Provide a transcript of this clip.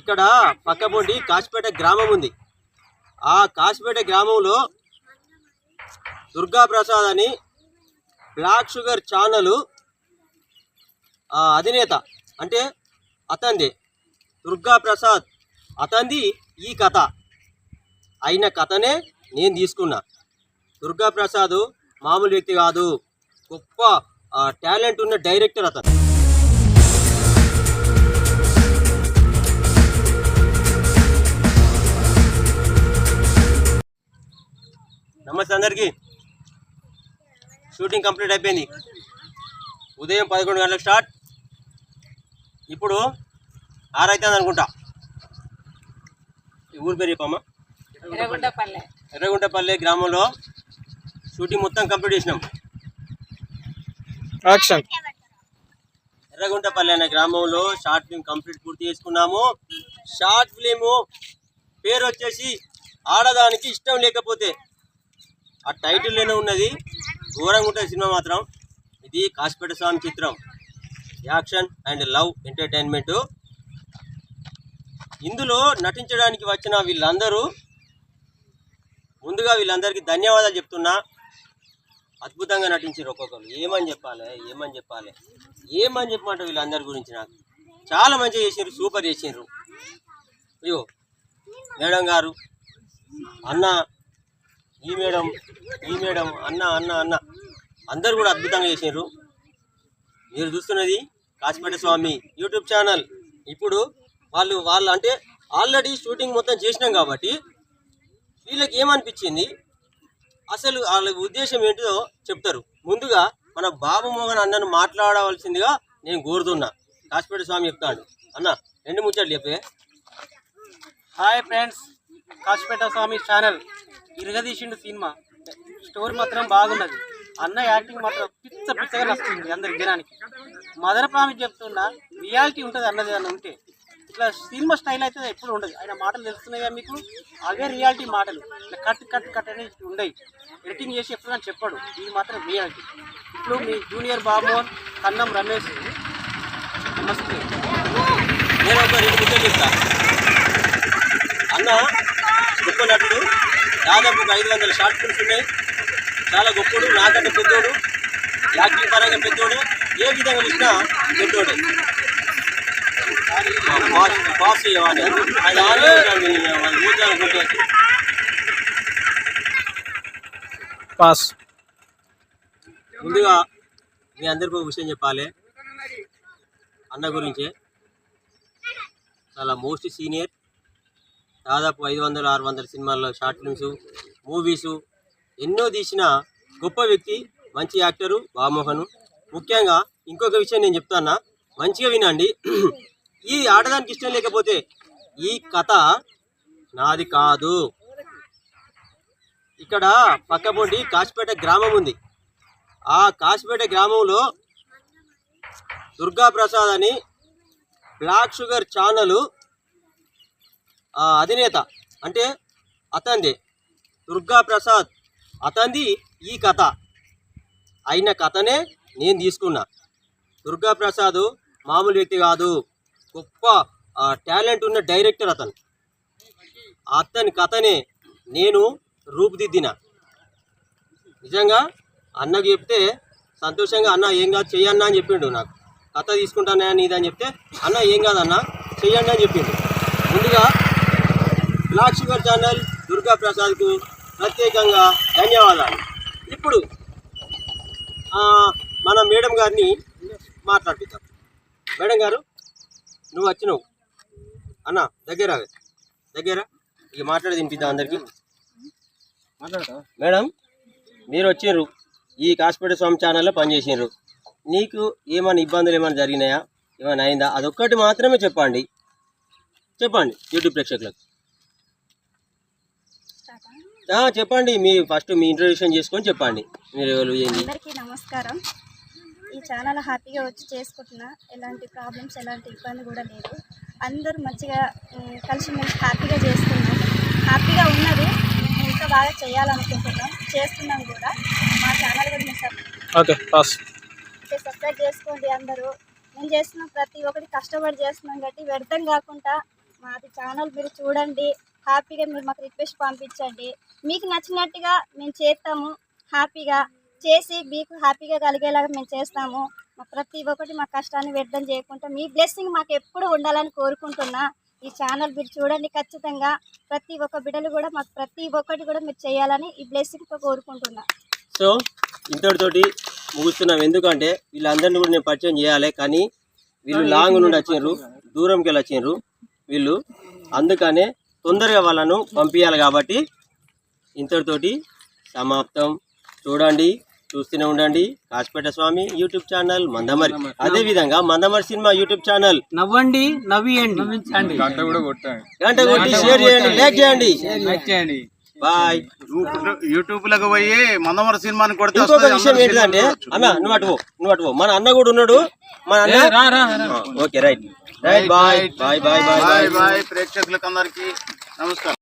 ఇక్కడ పక్కపొంటి కాశీపేట గ్రామం ఉంది. ఆ కాశీపేట గ్రామంలో దుర్గా ప్రసాద్ అని బ్లాక్ షుగర్ ఛానల్ అధినేత అంటే అతంది దుర్గా ప్రసాద్ అతంది ఈ కథ. అయిన కథనే నేను తీసుకున్నా. దుర్గా ప్రసాద్ మామూలు వ్యక్తి కాదు. గొప్ప టాలెంట్ ఉన్న డైరెక్టర్ అతను. నమస్తే అందరికీ. షూటింగ్ కంప్లీట్ అయిపోయింది. ఉదయం పదకొండు గంటలకు స్టార్ట్. ఇప్పుడు ఆరైతుంది అనుకుంటా. ఈ ఊరి పేరు చెప్పమ్మా. ఎర్రగుంటపల్లె. గ్రామంలో షూటింగ్ మొత్తం కంప్లీట్ చేసినాం. యాక్షన్. ఎర్రగుంటపల్లి అనే గ్రామంలో షార్ట్ ఫిల్మ్ కంప్లీట్ పూర్తి చేసుకున్నాము. షార్ట్ ఫిలిం పేరు వచ్చేసి ఆడదానికి ఇష్టం లేకపోతే ఆ టైటిల్లోనే ఉన్నది. ఘోరంగా ఉంటుంది సినిమా మాత్రం. ఇది కాసిపేట స్వామి చిత్రం. Action and love entertainment. ఇందులో నటించడానికి వచ్చిన వీళ్ళందరూ ముందుగా వీళ్ళందరికీ ధన్యవాదాలు చెప్తున్నా. అద్భుతంగా నటించారు ఒక్కొక్కరు ఏమని చెప్పాలి? ఏమని చెప్పాలి? ఏమని చెప్పమంట వీళ్ళందరి గురించి నాకు. చాలా మంచిగా చేసారు సూపర్ చేసారు అయ్యో మేడం గారు అన్న ఈ మేడం ఈ మేడం అన్న అన్న అన్న. అందరు కూడా అద్భుతంగా చేసినారు మీరు చూస్తున్నది కాశీపేట స్వామి యూట్యూబ్ ఛానల్. ఇప్పుడు వాళ్ళు వాళ్ళు అంటే ఆల్రెడీ షూటింగ్ మొత్తం చేసినాం కాబట్టి వీళ్ళకి ఏమనిపించింది? అసలు వాళ్ళ ఉద్దేశం ఏంటిదో చెప్తారు. ముందుగా మన బాబు మోహన్ అన్నను మాట్లాడవలసిందిగా నేను కోరుతున్నా. కాశీపేట స్వామి చెప్తాడు. అన్న రెండు ముచ్చట్లు చెప్పే. Hi friends Kasipeta Swamy channel. ఇరగదీసిండు cinema. Story మాత్రం బాగున్నది. అన్న యాక్టింగ్ మాత్రం పిచ్చ పిచ్చగా నచ్చింది అందరి జనానికి. మదర్ ప్రామిస్ చెప్తున్నా రియాలిటీ ఉంటుంది అన్నది అని ఉంటే. ఇట్లా సినిమా స్టైల్ అయితే ఎప్పుడు ఉండదు. ఆయన మాటలు తెలుస్తున్నాయా మీకు? అవే రియాలిటీ మాటలు. ఇట్లా కట్ కట్ కట్ అనేది ఉండయి. ఎడిటింగ్ చేసి ఎప్పుడు చెప్పాడు. ఇది మాత్రం రియాలిటీ. ఇప్పుడు మీ జూనియర్ బాబుమోహన్ కన్నం రమేష్. నమస్తే. నేను ఒక రెండు చెప్తా. అన్న గొప్ప నటుడు దాదాపు ఒక ఐదు వందల షార్ట్ ఫిల్మ్స్ ఉన్నాయి. చాలా గొప్పడు నాకంటే పెద్దోడు యాక్టింగ్ పరంగా పెద్దోడే ఏ విధంగా చూసినా పెద్దోడే. పాస్ చేయాలి ఊరుకోవాలనుకుంటే పాస్ ముందుగా మీ అందరికీ ఒక విషయం చెప్పాలి. అన్న గురించే. చాలా మోస్ట్ సీనియర్. దాదాపు ఐదు వందల ఆరు వందల సినిమాల్లో షార్ట్ ఫిల్మ్స్ మూవీసు ఎన్నో తీసిన గొప్ప వ్యక్తి మంచి యాక్టరు బామోహన్. ముఖ్యంగా ఇంకొక విషయం నేను చెప్తానా మంచిగా వినండి. ఈ ఆడదానికి ఇష్టం లేకపోతే ఈ కథ నాది కాదు. ఇక్కడ పక్కపొంటి కాశీపేట గ్రామం ఉంది. ఆ కాశీపేట గ్రామంలో దుర్గా ప్రసాద్ అని బ్లాక్ షుగర్ ఛానల్ అధినేత. అంటే అతంది. దుర్గా ప్రసాద్ అతంది ఈ కథ. అయిన కథనే నేను తీసుకున్నా. దుర్గా ప్రసాద్ మామూలు వ్యక్తి కాదు. గొప్ప టాలెంట్ ఉన్న డైరెక్టర్ అతను. అతని కథనే నేను రూపుదిద్దిన. నిజంగా అన్నకు చెప్తే సంతోషంగా అన్న ఏం కాదు చెయ్యన్నా అని చెప్పిండు నాకు. కథ తీసుకుంటానా నీదని చెప్తే అన్న ఏం కాదన్నా చెయ్యండి అని చెప్పిండు. ముందుగా బ్లాక్ షుగర్ ఛానల్ దుర్గా ప్రసాద్కు ప్రత్యేకంగా ధన్యవాదాలు. ఇప్పుడు మన మేడం గారిని మాట్లాడిద్దాం మేడం గారు నువ్వు వచ్చినావు. అన్న దగ్గర. దగ్గర. ఇక మాట్లాడి తినిపిద్దాం అందరికీ. మేడం మీరు వచ్చిండ్రు ఈ కాశీపేట స్వామి ఛానల్లో పనిచేసిండ్రు నీకు ఏమైనా ఇబ్బందులు ఏమైనా జరిగినాయా? ఏమైనా అయిందా? అదొక్కటి మాత్రమే చెప్పండి. చెప్పండి యూట్యూబ్ ప్రేక్షకులకు. చెప్పండి మీ ఫస్ట్ మీ ఇంట్రొడక్షన్ చేసుకొని చెప్పండి. మీరు ఎవరు ఏంది? అందరికీ నమస్కారం. ఈ ఛానల్ హ్యాపీగా వచ్చి చేసుకుంటున్నా. ఎలాంటి ప్రాబ్లమ్స్ ఎలాంటి ఇబ్బంది కూడా లేదు. అందరూ మంచిగా ఉమ్, కలిసిమెలిసి హ్యాపీగా చేస్తున్నాం హ్యాపీగా ఉన్నది ఇంకా బాగా చేయాలనుకుంటున్నాం. చేస్తున్నాం కూడా. మా ఛానల్ కూడా ఓకే సబ్స్క్రైబ్ చేసుకోండి అందరూ. మేము చేస్తున్న ప్రతి ఒక్కటి కష్టపడి చేస్తున్నాం కాబట్టి వ్యర్థం కాకుండా మాది ఛానల్ మీరు చూడండి. హ్యాపీగా మీరు మాకు రిక్వెస్ట్ పంపించండి. మీకు నచ్చినట్టుగా మేము చేస్తాము. హ్యాపీగా చేసి మీకు హ్యాపీగా కలిగేలాగా మేము చేస్తాము. మా ప్రతి ఒక్కటి మా కష్టాన్ని వ్యర్థం చేయకుండా మీ బ్లెస్సింగ్ మాకు ఎప్పుడు ఉండాలని కోరుకుంటున్నా. ఈ ఛానల్ మీరు చూడండి ఖచ్చితంగా. ప్రతి ఒక్క బిడ్డలు కూడా మాకు ప్రతి ఒక్కటి కూడా మీరు చేయాలని ఈ బ్లెస్సింగ్తో కోరుకుంటున్నా. సో ఇంతటితోటి ముగుస్తున్నాం. ఎందుకంటే వీళ్ళందరినీ కూడా నేను పరిచయం చేయాలి. కానీ వీళ్ళు లాంగ్ నుండి వచ్చిండ్రు దూరంకి వెళ్ళి వచ్చిండ్రు వీళ్ళు. అందుకనే తొందరగా వాళ్ళను పంపించాలి కాబట్టి ఇంతటితోటి సమాప్తం. చూడండి చూస్తూనే ఉండండి. Kasipeta Swamy YouTube channel Mandamarri. అదే విధంగా మందమరి సినిమా యూట్యూబ్ ఛానల్. నవ్వండి నవ్వియండి. గంట కూడా కొట్టండి. గంట కొట్టి షేర్ చేయండి లైక్ చేయండి. లైక్ చేయండి. బాయ్. యూట్యూబ్లకు పోయి మందమర సినిమాని కొడితే ఇంకొక విషయం ఏంటంటే. అన్న నువ్వు అటు నువ్వు అటు పో. మన అన్న కూడా ఉన్నాడు. మన అన్న? రా రా రా. Okay right. Right bye. Bye bye bye. Bye bye. ప్రేక్షకులకు అందరికి నమస్కారం